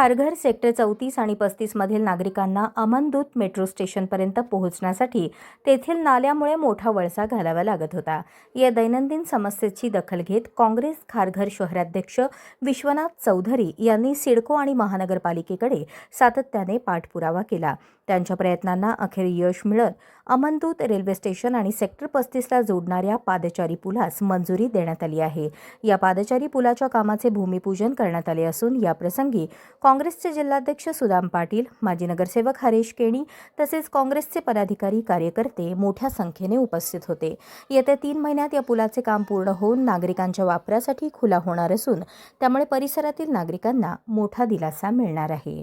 Kharghar sector चौतीस आणि पस्तीसमधील नागरिकांना अमनदूत मेट्रो स्टेशनपर्यंत पोहोचण्यासाठी तेथील नाल्यामुळे मोठा वळसा घालावा लागत होता. या दैनंदिन समस्येची दखल घेत काँग्रेस खारघर शहराध्यक्ष विश्वनाथ चौधरी यांनी सिडको आणि महानगरपालिकेकडे सातत्याने पाठपुरावा केला. त्यांच्या प्रयत्नांना अखेर यश मिळत अमनदूत रेल्वे स्टेशन आणि सेक्टर पस्तीसला जोडणाऱ्या पादचारी पुलास मंजुरी देण्यात आली आहे. या पादचारी पुलाच्या कामाचे भूमिपूजन करण्यात आले असून या प्रसंगी काँग्रेसचे जिल्हाध्यक्ष सुदाम पाटील माजी नगरसेवक हरेश केणी तसेच काँग्रेसचे पदाधिकारी कार्यकर्ते मोठ्या संख्येने उपस्थित होते. येत्या तीन महिन्यात या पुलाचे काम पूर्ण होऊन नागरिकांच्या वापरासाठी खुला होणार असून त्यामुळे परिसरातील नागरिकांना मोठा दिलासा मिळणार आहे.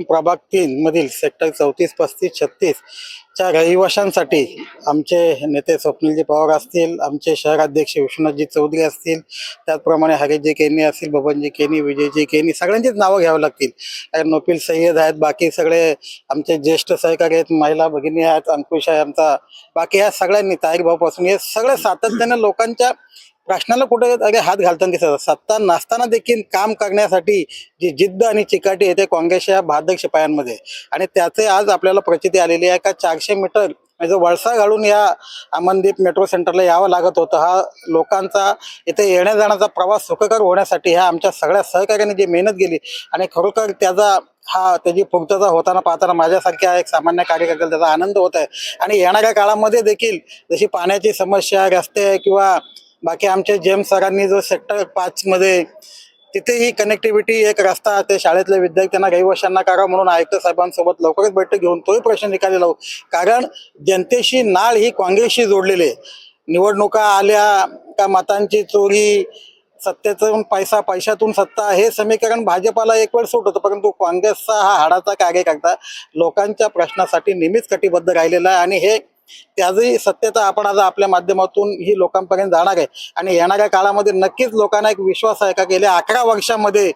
प्रभाग तीन मधील सेक्टर चौतीस पस्तीस छत्तीस च्या रहिवाशांसाठी आमचे नेते स्वप्नीलजी पवार असतील आमचे शहराध्यक्ष विश्वनाथजी चौधरी असतील त्याचप्रमाणे हरिजी केनी असतील बबनजी केनी विजयजी केनी सगळ्यांचीच नावं घ्यावं लागतील. कारण नोपील सय्यद आहेत बाकी सगळे आमचे ज्येष्ठ सहकारी आहेत महिला भगिनी आहेत अंकुश आहे आमचा बाकी ह्या सगळ्यांनी ताईक भाऊपासून हे सगळं सातत्याने लोकांच्या प्रश्नाला कुठे अगे हात घालताना दिसत सत्ता नसताना देखील काम करण्यासाठी जी जिद्द आणि चिकाटी येते काँग्रेसच्या भादक शिपायांमध्ये आणि त्याचे आज आपल्याला प्रचिती आलेली आहे का चारशे मीटर म्हणजे वळसा घालून या अमनदीप मेट्रो सेंटरला यावं लागत होतं. हा लोकांचा इथे येण्या जाण्याचा प्रवास सुखकर होण्यासाठी ह्या आमच्या सगळ्या सहकार्याने जी मेहनत गेली आणि खरोखर त्याचा हा त्याची पूर्तता होताना पाहताना माझ्यासारख्या एक सामान्य कार्यकर्त्याला त्याचा आनंद होत आहे. आणि येणाऱ्या काळामध्ये देखील जशी पाण्याची समस्या रस्ते किंवा बाकी आमच्या जेम्स सरांनी जो सेक्टर पाच मध्ये तिथेही कनेक्टिव्हिटी एक रस्ता ते शाळेतल्या विद्यार्थ्यांना रहिवाशांना करा म्हणून आयुक्त साहेबांसोबत लवकरच बैठक घेऊन तोही प्रश्न निकाली लावू हो. कारण जनतेशी नाळ ही काँग्रेसशी जोडलेली आहे. निवडणुका आल्या का मतांची चोरी सत्तेतून पैसा पैशातून सत्ता हे समीकरण भाजपाला एक वेळ सूट होतं. परंतु काँग्रेसचा हा हाडाचा कार्यकर्ता लोकांच्या प्रश्नासाठी नेहमीच कटिबद्ध राहिलेला आहे. आणि हे त्याचही सत्यता आपण आज आपल्या माध्यमातून ही लोकांपर्यंत जाणार आहे. आणि येणाऱ्या काळामध्ये नक्कीच लोकांना एक विश्वास आहे का गेल्या अकरा वर्षामध्ये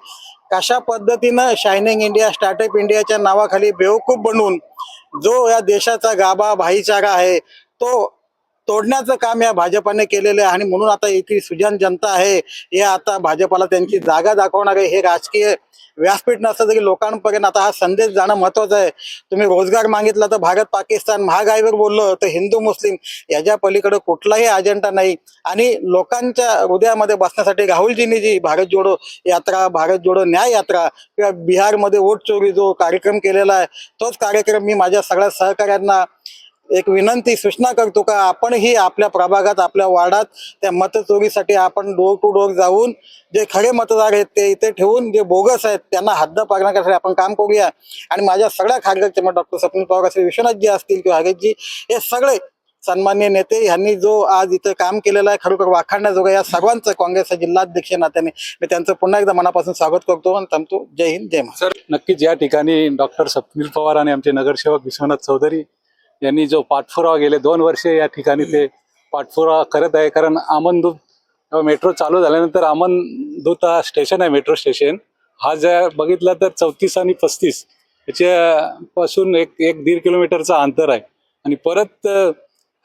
कशा पद्धतीनं शायनिंग इंडिया स्टार्टअप इंडियाच्या नावाखाली बेवकूफ बनवून जो या देशाचा गाभा भाईचारा आहे तो तोडण्याचं काम या भाजपाने केलेलं आहे आणि म्हणून आता इथली सुजन जनता आहे हे आता भाजपाला त्यांची जागा दाखवणार आहे. हे राजकीय व्यासपीठ नसतं तरी लोकांपर्यंत आता हा संदेश जाणं महत्वाचं आहे. तुम्ही रोजगार मागितला तर भारत पाकिस्तान महागाईवर बोललो तर हिंदू मुस्लिम याच्या पलीकडे कुठलाही अजेंडा नाही. आणि लोकांच्या हृदयामध्ये बसण्यासाठी राहुलजींनी जी भारत जोडो यात्रा भारत जोडो न्याय यात्रा किंवा बिहारमध्ये वोट चोरी जो कार्यक्रम केलेला आहे तोच कार्यक्रम मी माझ्या सगळ्या सहकाऱ्यांना एक विनंती सूचना करतो का आपणही आपल्या प्रभागात आपल्या वार्डात त्या मतचोरीसाठी आपण डोर टू डोर जाऊन जे खरे मतदार आहेत ते इथे ठेवून जे बोगस आहेत त्यांना हद्द पाडण्यासाठी आपण काम करूया. आणि माझ्या सगळ्या खासदारचे मग डॉक्टर स्वप्नील पवार असेल विश्वनाथजी असतील किंवा हरेशजी हे सगळे सन्मान्य नेते ह्यांनी जो आज इथं काम केलेलं आहे खरोखर वाखाणण्याजोगं या सर्वांचं काँग्रेसच्या जिल्हाध्यक्ष नात्याने मी त्यांचं पुन्हा एकदा मनापासून स्वागत करतो आणि थांबतो. जय हिंद जय महाराष्ट्र. सर नक्कीच या ठिकाणी डॉक्टर स्वप्नील पवार आणि आमचे नगरसेवक विश्वनाथ चौधरी यांनी जो पाठपुरावा गेले दोन वर्षे या ठिकाणी ते पाठपुरावा करत आहे. कारण आमनदूत मेट्रो चालू झाल्यानंतर आमनदूत हा स्टेशन आहे मेट्रो स्टेशन. हा जर बघितला तर चौतीस आणि पस्तीस याच्यापासून एक एक दीड किलोमीटरचा अंतर आहे. आणि परत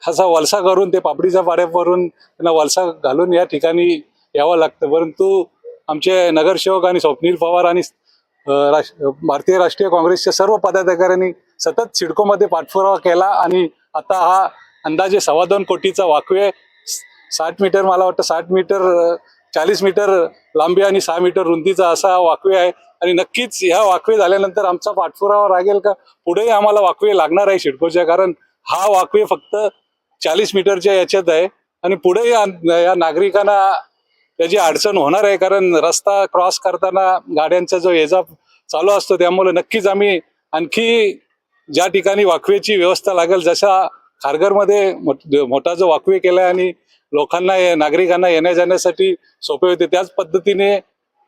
असा वलसा करून ते पापडीच्या पाड्यावरून त्यांना वलसा घालून या ठिकाणी यावं लागतं. परंतु आमचे नगरसेवक आणि स्वप्नील पवार आणि राष्ट्र भारतीय राष्ट्रीय काँग्रेसच्या सर्व पदाधिकाऱ्यांनी सतत सिडकोमध्ये पाठपुरावा केला आणि आता हा अंदाजे सव्वा दोन कोटीचा वाकवे आहे. साठ मीटर मला वाटतं साठ मीटर चाळीस मीटर लांबी आणि सहा मीटर रुंदीचा असा हा वाकवे आहे. आणि नक्कीच ह्या वाकवे झाल्यानंतर आमचा पाठपुरावा लागेल का? पुढेही आम्हाला वाकवे लागणार आहे शिडकोच्या कारण हा वाकवे फक्त चाळीस मीटरच्या याच्यात आहे. आणि पुढेही या नागरिकांना त्याची अडचण होणार आहे कारण रस्ता क्रॉस करताना गाड्यांचा जो येजा चालू असतो त्यामुळे नक्कीच आम्ही आणखी ज्या ठिकाणी वाकवेची व्यवस्था लागेल जशा खारघरमध्ये मोठा जो वाकवे केलाय आणि लोकांना नागरिकांना येण्या जाण्यासाठी सोपे होते त्याच पद्धतीने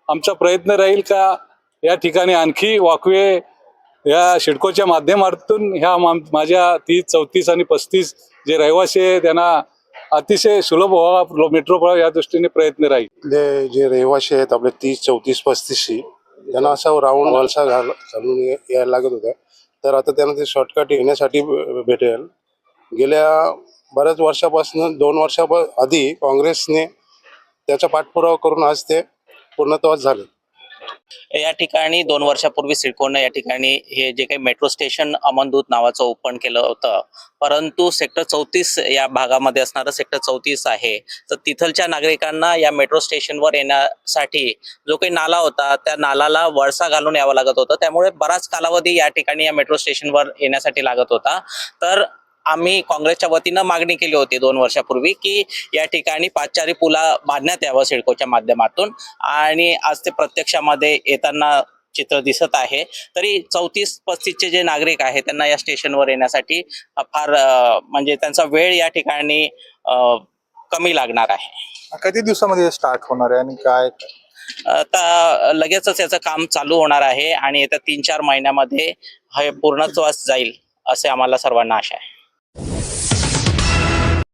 आमचा प्रयत्न राहील का या ठिकाणी आणखी वाकवे या शिडकोच्या माध्यमातून ह्या माझ्या तीस चौतीस आणि पस्तीस जे रहिवासी आहे त्यांना अतिशय सुलभ व्हावा मेट्रो व्हावा या दृष्टीने प्रयत्न राहील. जे रहिवासी आहेत आपले तीस चौतीस पस्तीसशी त्यांना असा राऊंड वलसा घाल घालून यायला लागत होत्या. तर आता त्यांना ते शॉर्टकट येण्यासाठी भेटेल. गेल्या बऱ्याच वर्षापासून दोन वर्षा आधी काँग्रेसने त्याचा पाठपुरावा करून आज ते पूर्णत्वास झाले या ठिकाणी दोन वर्षापूर्वी सिडकोनं या ठिकाणी हे जे काही मेट्रो स्टेशन अमनदूत नावाचं ओपन केलं होतं. परंतु सेक्टर चौतीस या भागामध्ये असणारं सेक्टर चौतीस आहे. तर तिथलच्या नागरिकांना या मेट्रो स्टेशनवर येण्यासाठी जो काही नाला होता त्या नालाला वळसा घालून यावं लागत होतं. त्यामुळे बराच कालावधी या ठिकाणी या मेट्रो स्टेशनवर येण्यासाठी लागत होता. तर आम्ही काँग्रेसच्या वतीनं मागणी केली होती दोन वर्षापूर्वी की या ठिकाणी पाचचारी पुला बांधण्यात यावं सिडकोच्या माध्यमातून. आणि आज ते प्रत्यक्षामध्ये येताना चित्र दिसत आहे. तरी चौतीस पस्तीसचे जे नागरिक आहेत त्यांना या स्टेशनवर येण्यासाठी फार म्हणजे त्यांचा वेळ या ठिकाणी कमी लागणार आहे. कधी दिवसामध्ये स्टार्ट होणार आहे आणि काय? आता लगेचच याचं काम चालू होणार आहे आणि येत्या तीन चार महिन्यामध्ये हे पूर्णत्वास जाईल असे आम्हाला सर्वांना आशा आहे.